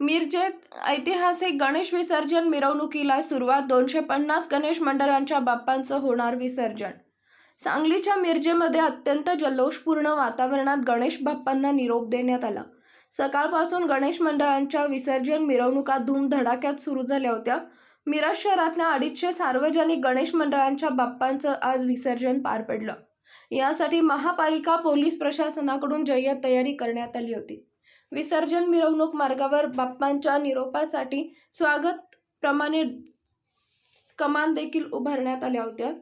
मिरजेत ऐतिहासिक गणेश विसर्जन मिरवणुकीला सुरुवात दोनशे पन्नास गणेश मंडळांच्या बाप्पांचं होणार विसर्जन. सांगलीच्या मिरजेमध्ये अत्यंत जल्लोषपूर्ण वातावरणात गणेश बाप्पांना निरोप देण्यात आला. सकाळपासून गणेश मंडळांच्या विसर्जन मिरवणुका धूमधडाक्यात सुरू झाल्या होत्या. मिरज शहरातल्या अडीचशे सार्वजनिक गणेश मंडळांच्या बाप्पांचं आज विसर्जन पार पडलं. यासाठी महापालिका पोलीस प्रशासनाकडून जय्यत तयारी करण्यात आली होती. विसर्जन मिरवणूक मार्गावर बाप्पांच्या निरोपासाठी स्वागत प्रमाणे कमान देखील उभारण्यात आल्या होत्या.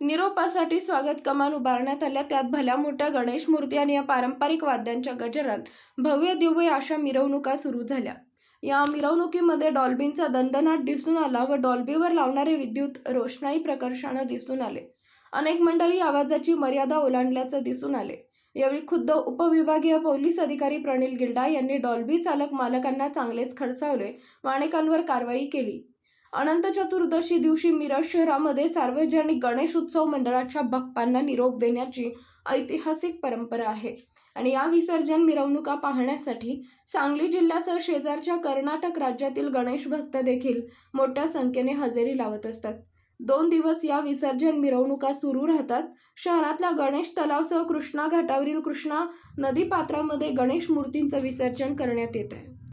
निरोपासाठी स्वागत कमान उभारण्यात आल्या. त्यात भल्या मोठ्या गणेश मूर्ती आणि या पारंपरिक वाद्यांच्या गजरात भव्य दिव्य अशा मिरवणुका सुरू झाल्या. या मिरवणुकीमध्ये डॉल्बींचा दंदनाट दिसून आला व डॉल्बीवर लावणारे विद्युत रोषणाई प्रकर्षानं दिसून आले. अनेक मंडळी आवाजाची मर्यादा ओलांडल्याचं दिसून आले. यावेळी खुद्द उपविभागीय पोलीस अधिकारी प्रणील गिल्डा यांनी डॉल्बी चालक मालकांना चांगलेच खडसावले व अनेकांवर कारवाई केली. अनंत चतुर्दशी दिवशी मिरज शहरामध्ये सार्वजनिक गणेश उत्सव मंडळाच्या बाप्पांना निरोप देण्याची ऐतिहासिक परंपरा आहे आणि या विसर्जन मिरवणुका पाहण्यासाठी सांगली जिल्ह्यासह शेजारच्या कर्नाटक राज्यातील गणेश भक्त देखील मोठ्या संख्येने हजेरी लावत असतात. दोन दिवस या विसर्जन मिरवणुका सुरू राहतात. शहरातल्या गणेश तलावसह कृष्णा घाटावरील कृष्णा नदी पात्रामध्ये गणेश मूर्तींचं विसर्जन करण्यात येत आहे.